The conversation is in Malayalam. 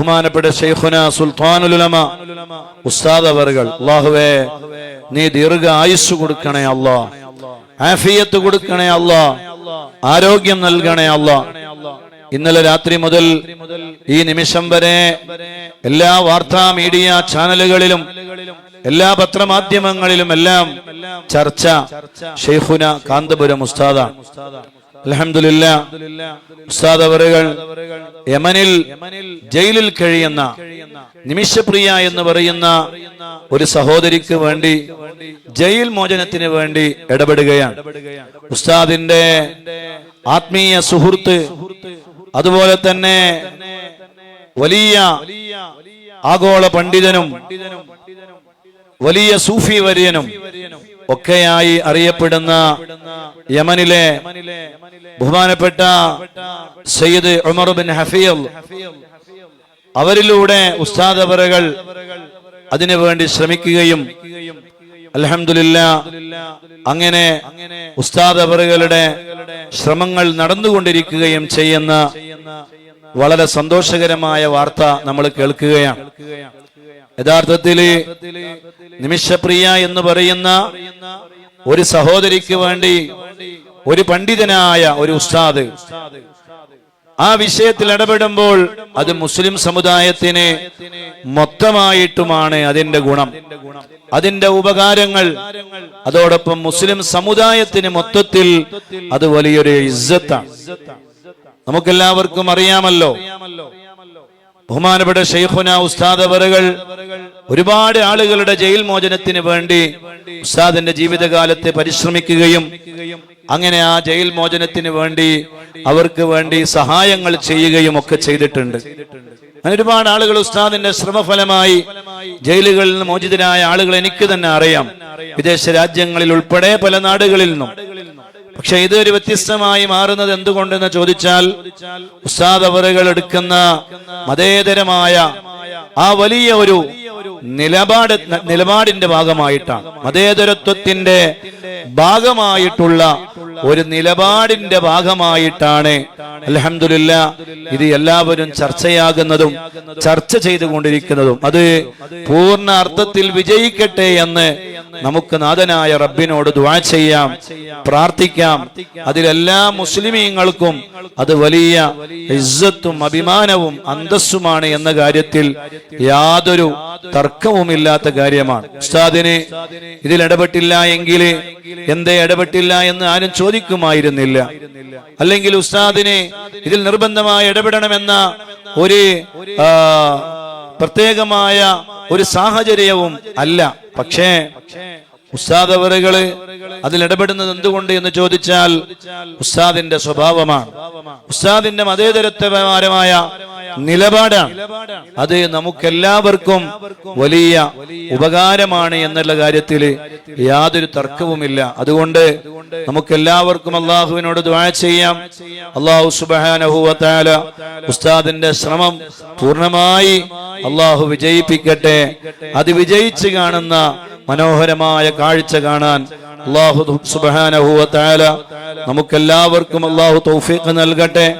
ബഹുമാനപ്പെട്ട ഷെയ്ഖുന സുൽത്താനുലമ ഉസ്താദ് അവറുകൾ അള്ളാഹുവേ നീ ദീർഘ ആയുസ് കൊടുക്കണേ അല്ലാ ആഫിയത്ത് കൊടുക്കണേ അല്ലാ ആരോഗ്യം നൽകണേ അല്ലാ ഇന്നലെ രാത്രി മുതൽ ഈ നിമിഷം വരെ എല്ലാ വാർത്താ മീഡിയ ചാനലുകളിലും എല്ലാ പത്രമാധ്യമങ്ങളിലും എല്ലാം ചർച്ച ഷെയ്ഖുന കാന്തപുരം ഉസ്താദാണ്. ഉസ്താദ് യമനിൽ ജയിലിൽ കഴിയുന്ന നിമിഷപ്രിയ എന്ന് പറയുന്ന ഒരു സഹോദരിക്ക് വേണ്ടി ജയിൽ മോചനത്തിന് വേണ്ടി ഇടപെടുകയാണ്. ഉസ്താദിന്റെ ആത്മീയ സുഹൃത്ത് അതുപോലെ തന്നെ വലിയ ആഗോള പണ്ഡിതനും വലിയ സൂഫി വര്യനും ഒക്കെയായി അറിയപ്പെടുന്ന യമനിലെ ബഹുമാനപ്പെട്ട സയ്യിദ് ഉമർ ബിൻ ഹഫീൽ അവരിലൂടെ ഉസ്താദവറകൾ അതിനു വേണ്ടി ശ്രമിക്കുകയും അലഹമില്ല അങ്ങനെ ഉസ്താദ് ശ്രമങ്ങൾ നടന്നുകൊണ്ടിരിക്കുകയും ചെയ്യുന്ന വളരെ സന്തോഷകരമായ വാർത്ത നമ്മൾ കേൾക്കുകയാണ്. യഥാർത്ഥത്തിൽ നിമിഷപ്രിയ എന്ന് പറയുന്ന ഒരു സഹോദരിക്ക് വേണ്ടി ഒരു പണ്ഡിതനായ ഒരു ഉസ്താദ് ആ വിഷയത്തിൽ ഇടപെടുമ്പോൾ അത് മുസ്ലിം സമുദായത്തിന് മൊത്തമായിട്ടുമാണ് അതിന്റെ ഗുണം. അതിന്റെ ഉപകാരങ്ങൾ അതോടൊപ്പം മുസ്ലിം സമുദായത്തിന് മൊത്തത്തിൽ അത് വലിയൊരു ഇസ്സത്താണ്. നമുക്കെല്ലാവർക്കും അറിയാമല്ലോ ബഹുമാനപ്പെട്ട ഷെയ്ഖുന ഉസ്താദ് അവറുകൾ ഒരുപാട് ആളുകളുടെ ജയിൽ മോചനത്തിന് വേണ്ടി ഉസ്താദിന്റെ ജീവിതകാലത്തെ പരിശ്രമിക്കുകയും അങ്ങനെ ആ ജയിൽ മോചനത്തിന് വേണ്ടി അവർക്ക് വേണ്ടി സഹായങ്ങൾ ചെയ്യുകയും ഒക്കെ ചെയ്തിട്ടുണ്ട്. അങ്ങനെ ഒരുപാട് ആളുകൾ ഉസ്താദിന്റെ ശ്രമഫലമായി ജയിലുകളിൽ നിന്ന് മോചിതരായ ആളുകൾ എനിക്ക് തന്നെ അറിയാം. വിദേശ രാജ്യങ്ങളിൽ ഉൾപ്പെടെ പല നാടുകളിൽ നിന്നും. പക്ഷെ ഇത് ഒരു വ്യത്യസ്തമായി മാറുന്നത് എന്തുകൊണ്ടെന്ന് ചോദിച്ചാൽ ഉസ്താദ് അവറുകൾ എടുക്കുന്ന മതേതരമായ ആ വലിയ ഒരു നിലപാട് നിലപാടിന്റെ ഭാഗമായിട്ടാണ്. മതേതരത്വത്തിന്റെ ഭാഗമായിട്ടുള്ള ഒരു നിലപാടിന്റെ ഭാഗമായിട്ടാണ്. അലഹമില്ല ഇത് എല്ലാവരും ചർച്ചയാകുന്നതും ചർച്ച ചെയ്തുകൊണ്ടിരിക്കുന്നതും. അത് പൂർണ അർത്ഥത്തിൽ വിജയിക്കട്ടെ എന്ന് നമുക്ക് നാഥനായ റബ്ബിനോട് ദുആ ചെയ്യാം പ്രാർത്ഥിക്കാം. അതിലെല്ലാ മുസ്ലിമീങ്ങൾക്കും അത് വലിയ ഇസ്സത്തും അഭിമാനവും അന്തസ്സുമാണ് എന്ന കാര്യത്തിൽ യാതൊരു തർക്കവുമില്ലാത്ത കാര്യമാണ്. ഉസ്താദിനെ ഇതിൽ ഇടപെട്ടില്ല എങ്കിൽ എന്തേ ഇടപെട്ടില്ല എന്ന് ആരും ചോദിക്കുമായിരുന്നില്ല. അല്ലെങ്കിൽ ഉസ്താദിനെ ഇതിൽ നിർബന്ധമായി ഇടപെടണമെന്ന ഒരു പ്രത്യേകമായ ഒരു സാഹചര്യവും അല്ല. പക്ഷേ ഉസ്താദ് അവറുകൾ അതിൽ ഇടപെടുന്നത് എന്തുകൊണ്ട് എന്ന് ചോദിച്ചാൽ ഉസ്താദിന്റെ സ്വഭാവമാണ്. ഉസ്താദിന്റെ മതേതരത്വപരമായ നിലപാടാണ്. അത് നമുക്കെല്ലാവർക്കും വലിയ ഉപകാരമാണ് എന്നുള്ള കാര്യത്തിൽ യാതൊരു തർക്കവുമില്ല. അതുകൊണ്ട് നമുക്കെല്ലാവർക്കും അള്ളാഹുവിനോട് ദ്വാ ചെയ്യാം. അള്ളാഹു സുബാനഹുവത്താല ഉസ്താദിന്റെ ശ്രമം പൂർണമായി അള്ളാഹു വിജയിപ്പിക്കട്ടെ. അത് വിജയിച്ച് കാണുന്ന മനോഹരമായ കാഴ്ച കാണാൻ അള്ളാഹു സുബാനഹുവത്താല നമുക്കെല്ലാവർക്കും അള്ളാഹു തൗഫീഖ് നൽകട്ടെ.